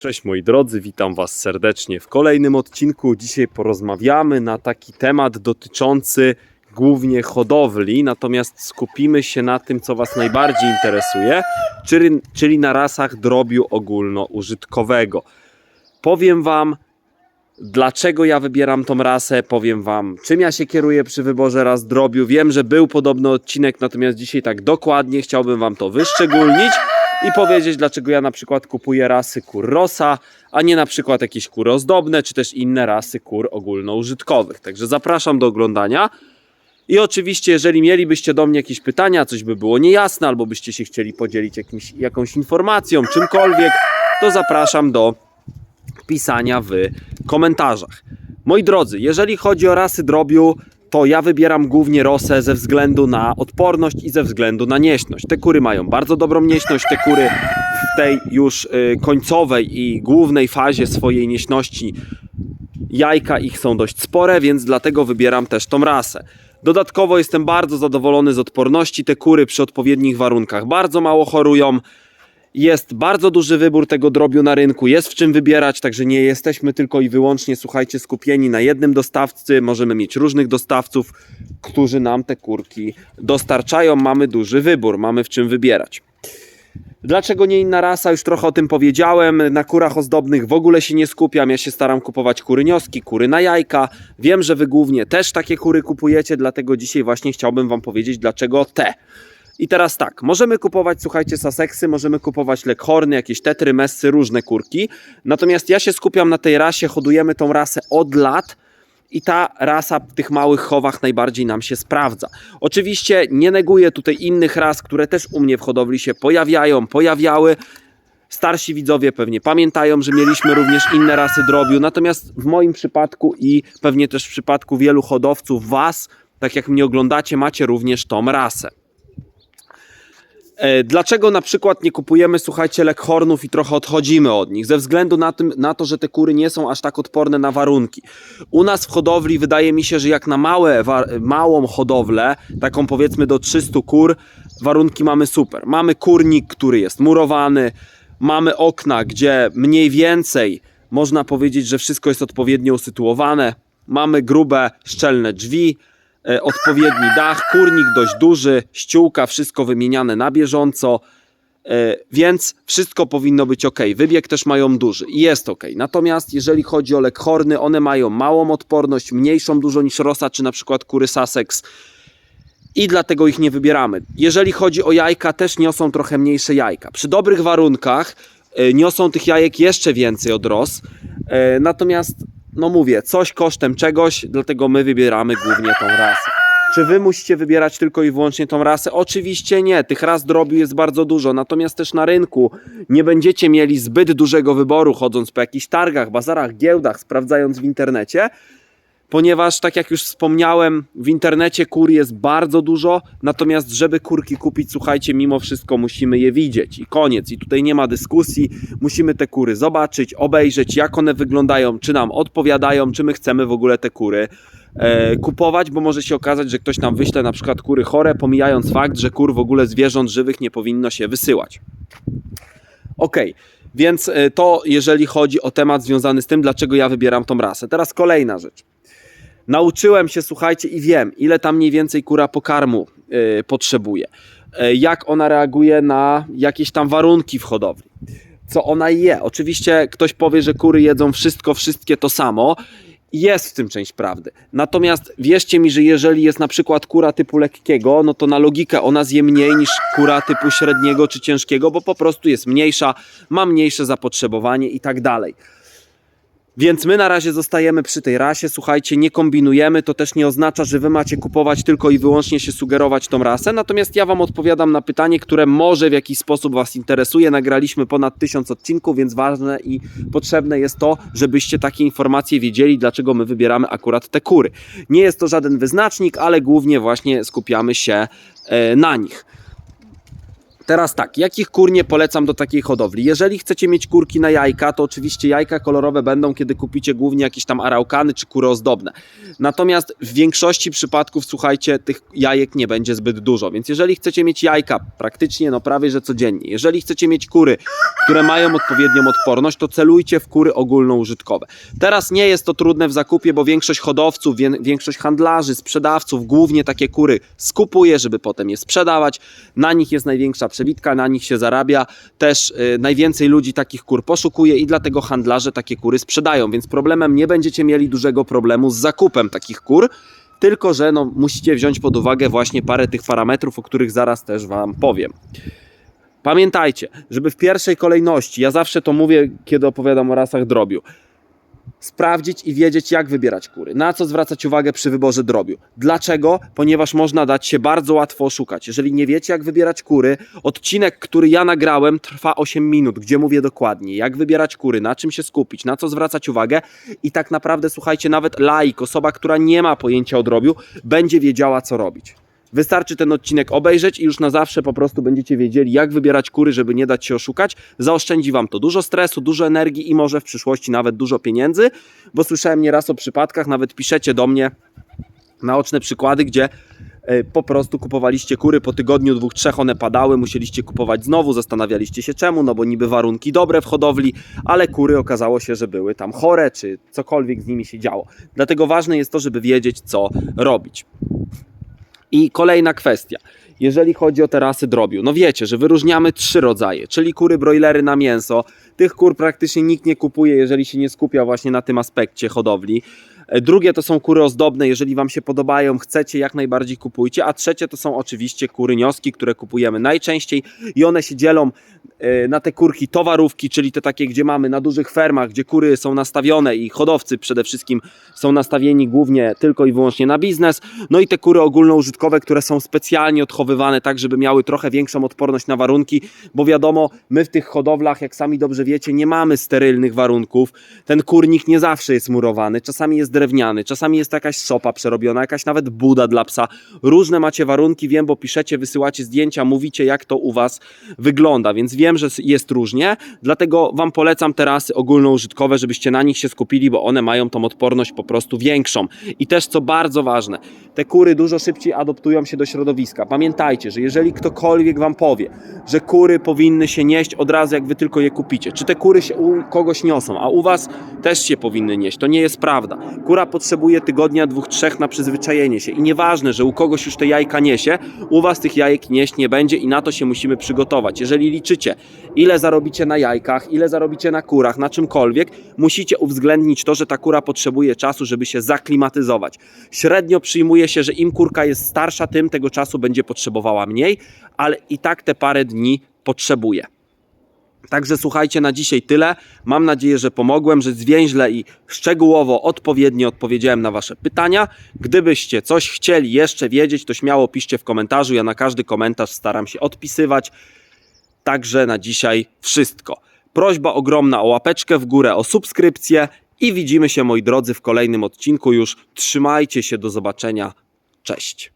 Cześć moi drodzy, witam Was serdecznie w kolejnym odcinku. Dzisiaj porozmawiamy na taki temat dotyczący głównie hodowli, natomiast skupimy się na tym, co Was najbardziej interesuje, czyli, czyli na rasach drobiu ogólnoużytkowego. Powiem Wam, dlaczego ja wybieram tą rasę, powiem Wam, czym ja się kieruję przy wyborze ras drobiu. Wiem, że był podobny odcinek, natomiast dzisiaj tak dokładnie chciałbym Wam to wyszczególnić i powiedzieć, dlaczego ja na przykład kupuję rasy kur rosa, a nie na przykład jakieś kury ozdobne, czy też inne rasy kur ogólnoużytkowych. Także zapraszam do oglądania. I oczywiście, jeżeli mielibyście do mnie jakieś pytania, coś by było niejasne, albo byście się chcieli podzielić jakimś, jakąś informacją, czymkolwiek, to zapraszam do pisania w komentarzach. Moi drodzy, jeżeli chodzi o rasy drobiu, to ja wybieram głównie rosę ze względu na odporność i ze względu na nieśność. Te kury mają bardzo dobrą nieśność, te kury w tej już y, końcowej i głównej fazie swojej nieśności jajka ich są dość spore, więc dlatego wybieram też tą rasę. Dodatkowo jestem bardzo zadowolony z odporności. Te kury przy odpowiednich warunkach bardzo mało chorują. Jest bardzo duży wybór tego drobiu na rynku, jest w czym wybierać, także nie jesteśmy tylko i wyłącznie, słuchajcie, skupieni na jednym dostawcy. Możemy mieć różnych dostawców, którzy nam te kurki dostarczają. Mamy duży wybór, mamy w czym wybierać. Dlaczego nie inna rasa? Już trochę o tym powiedziałem. Na kurach ozdobnych w ogóle się nie skupiam. Ja się staram kupować kury nioski, kury na jajka. Wiem, że wy głównie też takie kury kupujecie, dlatego dzisiaj właśnie chciałbym wam powiedzieć, dlaczego te. I teraz tak, możemy kupować, słuchajcie, Sussexy, możemy kupować Leghorny, jakieś Tetry, Messy, różne kurki. Natomiast ja się skupiam na tej rasie, hodujemy tą rasę od lat i ta rasa w tych małych chowach najbardziej nam się sprawdza. Oczywiście nie neguję tutaj innych ras, które też u mnie w hodowli się pojawiają, pojawiały. Starsi widzowie pewnie pamiętają, że mieliśmy również inne rasy drobiu, natomiast w moim przypadku i pewnie też w przypadku wielu hodowców, Was, tak jak mnie oglądacie, macie również tą rasę. E, Dlaczego na przykład nie kupujemy, słuchajcie, leghornów i trochę odchodzimy od nich? Ze względu na, tym, na to, że te kury nie są aż tak odporne na warunki. U nas w hodowli wydaje mi się, że jak na małe, małą hodowlę, taką powiedzmy do 300 kur, warunki mamy super. Mamy kurnik, który jest murowany, mamy okna, gdzie mniej więcej można powiedzieć, że wszystko jest odpowiednio usytuowane. Mamy grube, szczelne drzwi, odpowiedni dach, kurnik dość duży, ściółka, wszystko wymieniane na bieżąco, e, więc wszystko powinno być ok. Wybieg też mają duży i jest ok. Natomiast jeżeli chodzi o leghorny, one mają małą odporność, mniejszą dużo niż rosa, czy na przykład kury Sussex i dlatego ich nie wybieramy. Jeżeli chodzi o jajka, też niosą trochę mniejsze jajka. Przy dobrych warunkach e, niosą tych jajek jeszcze więcej od ros, e, natomiast no mówię, coś kosztem czegoś, dlatego my wybieramy głównie tą rasę. Czy wy musicie wybierać tylko i wyłącznie tą rasę? Oczywiście nie, tych ras drobiu jest bardzo dużo, natomiast też na rynku nie będziecie mieli zbyt dużego wyboru chodząc po jakichś targach, bazarach, giełdach, sprawdzając w internecie, ponieważ tak jak już wspomniałem, w internecie kur jest bardzo dużo, natomiast żeby kurki kupić, słuchajcie, mimo wszystko musimy je widzieć i koniec. I tutaj nie ma dyskusji, musimy te kury zobaczyć, obejrzeć, jak one wyglądają, czy nam odpowiadają, czy my chcemy w ogóle te kury e, kupować, bo może się okazać, że ktoś nam wyśle na przykład kury chore, pomijając fakt, że kur w ogóle zwierząt żywych nie powinno się wysyłać. Ok, więc e, to jeżeli chodzi o temat związany z tym, dlaczego ja wybieram tą rasę. Teraz kolejna rzecz. Nauczyłem się, słuchajcie, i wiem, ile tam mniej więcej kura pokarmu y, potrzebuje, y, jak ona reaguje na jakieś tam warunki w hodowli, co ona je. Oczywiście ktoś powie, że kury jedzą wszystko, wszystkie to samo. Jest w tym część prawdy. Natomiast wierzcie mi, że jeżeli jest na przykład kura typu lekkiego, no to na logikę ona zje mniej niż kura typu średniego czy ciężkiego, bo po prostu jest mniejsza, ma mniejsze zapotrzebowanie i tak dalej. Więc my na razie zostajemy przy tej rasie. Słuchajcie, nie kombinujemy. To też nie oznacza, że wy macie kupować tylko i wyłącznie się sugerować tą rasę. Natomiast ja wam odpowiadam na pytanie, które może w jakiś sposób was interesuje. Nagraliśmy ponad tysiąc odcinków, więc ważne i potrzebne jest to, żebyście takie informacje wiedzieli, dlaczego my wybieramy akurat te kury. Nie jest to żaden wyznacznik, ale głównie właśnie skupiamy się e, na nich. Teraz tak, jakich kur nie polecam do takiej hodowli? Jeżeli chcecie mieć kurki na jajka, to oczywiście jajka kolorowe będą, kiedy kupicie głównie jakieś tam araukany czy kury ozdobne. Natomiast w większości przypadków, słuchajcie, tych jajek nie będzie zbyt dużo, więc jeżeli chcecie mieć jajka praktycznie, no prawie że codziennie, jeżeli chcecie mieć kury, które mają odpowiednią odporność, to celujcie w kury ogólnoużytkowe. Teraz nie jest to trudne w zakupie, bo większość hodowców, większość handlarzy, sprzedawców głównie takie kury skupuje, żeby potem je sprzedawać. Na nich jest największa przebitka, na nich się zarabia. Też y, najwięcej ludzi takich kur poszukuje i dlatego handlarze takie kury sprzedają, więc problemem nie będziecie mieli dużego problemu z zakupem takich kur. Tylko, że no, musicie wziąć pod uwagę właśnie parę tych parametrów, o których zaraz też Wam powiem. Pamiętajcie, żeby w pierwszej kolejności, ja zawsze to mówię, kiedy opowiadam o rasach drobiu, sprawdzić i wiedzieć, jak wybierać kury, na co zwracać uwagę przy wyborze drobiu. Dlaczego? Ponieważ można dać się bardzo łatwo oszukać. Jeżeli nie wiecie, jak wybierać kury, odcinek, który ja nagrałem, trwa 8 minut, gdzie mówię dokładnie, jak wybierać kury, na czym się skupić, na co zwracać uwagę i tak naprawdę, słuchajcie, nawet laik, osoba, która nie ma pojęcia o drobiu, będzie wiedziała, co robić. Wystarczy ten odcinek obejrzeć i już na zawsze po prostu będziecie wiedzieli, jak wybierać kury, żeby nie dać się oszukać. Zaoszczędzi Wam to dużo stresu, dużo energii i może w przyszłości nawet dużo pieniędzy, bo słyszałem nieraz o przypadkach, nawet piszecie do mnie naoczne przykłady, gdzie e, po prostu kupowaliście kury po tygodniu, dwóch, trzech one padały, musieliście kupować znowu, zastanawialiście się czemu, no bo niby warunki dobre w hodowli, ale kury okazało się, że były tam chore, czy cokolwiek z nimi się działo. Dlatego ważne jest to, żeby wiedzieć, co robić. I kolejna kwestia. Jeżeli chodzi o te rasy drobiu, no wiecie, że wyróżniamy trzy rodzaje, czyli kury brojlery na mięso. Tych kur praktycznie nikt nie kupuje, jeżeli się nie skupia właśnie na tym aspekcie hodowli. Drugie to są kury ozdobne, jeżeli Wam się podobają, chcecie, jak najbardziej kupujcie. A trzecie to są oczywiście kury nioski, które kupujemy najczęściej i one się dzielą e, na te kurki towarówki, czyli te takie, gdzie mamy na dużych fermach, gdzie kury są nastawione i hodowcy przede wszystkim są nastawieni głównie tylko i wyłącznie na biznes. No i te kury ogólnoużytkowe, które są specjalnie odchowywane tak, żeby miały trochę większą odporność na warunki, bo wiadomo, my w tych hodowlach, jak sami dobrze wiecie, nie mamy sterylnych warunków. Ten kurnik nie zawsze jest murowany, czasami jest drewniany, czasami jest jakaś sopa przerobiona, jakaś nawet buda dla psa. Różne macie warunki, wiem, bo piszecie, wysyłacie zdjęcia, mówicie jak to u Was wygląda, więc wiem, że jest różnie, dlatego Wam polecam te rasy ogólnoużytkowe, żebyście na nich się skupili, bo one mają tą odporność po prostu większą. I też co bardzo ważne, te kury dużo szybciej adoptują się do środowiska. Pamiętajcie, że jeżeli ktokolwiek Wam powie, że kury powinny się nieść od razu, jak Wy tylko je kupicie, czy te kury się u kogoś niosą, a u Was też się powinny nieść, to nie jest prawda. Kura potrzebuje tygodnia, dwóch, trzech na przyzwyczajenie się i nieważne, że u kogoś już te jajka niesie, u Was tych jajek nieść nie będzie i na to się musimy przygotować. Jeżeli liczycie, ile zarobicie na jajkach, ile zarobicie na kurach, na czymkolwiek, musicie uwzględnić to, że ta kura potrzebuje czasu, żeby się zaklimatyzować. Średnio przyjmuje się, że im kurka jest starsza, tym tego czasu będzie potrzebowała mniej, ale i tak te parę dni potrzebuje. Także słuchajcie, na dzisiaj tyle. Mam nadzieję, że pomogłem, że zwięźle i szczegółowo, odpowiednio odpowiedziałem na Wasze pytania. Gdybyście coś chcieli jeszcze wiedzieć, to śmiało piszcie w komentarzu. Ja na każdy komentarz staram się odpisywać. Także na dzisiaj wszystko. Prośba ogromna o łapeczkę w górę, o subskrypcję i widzimy się, moi drodzy, w kolejnym odcinku już. Trzymajcie się, do zobaczenia. Cześć.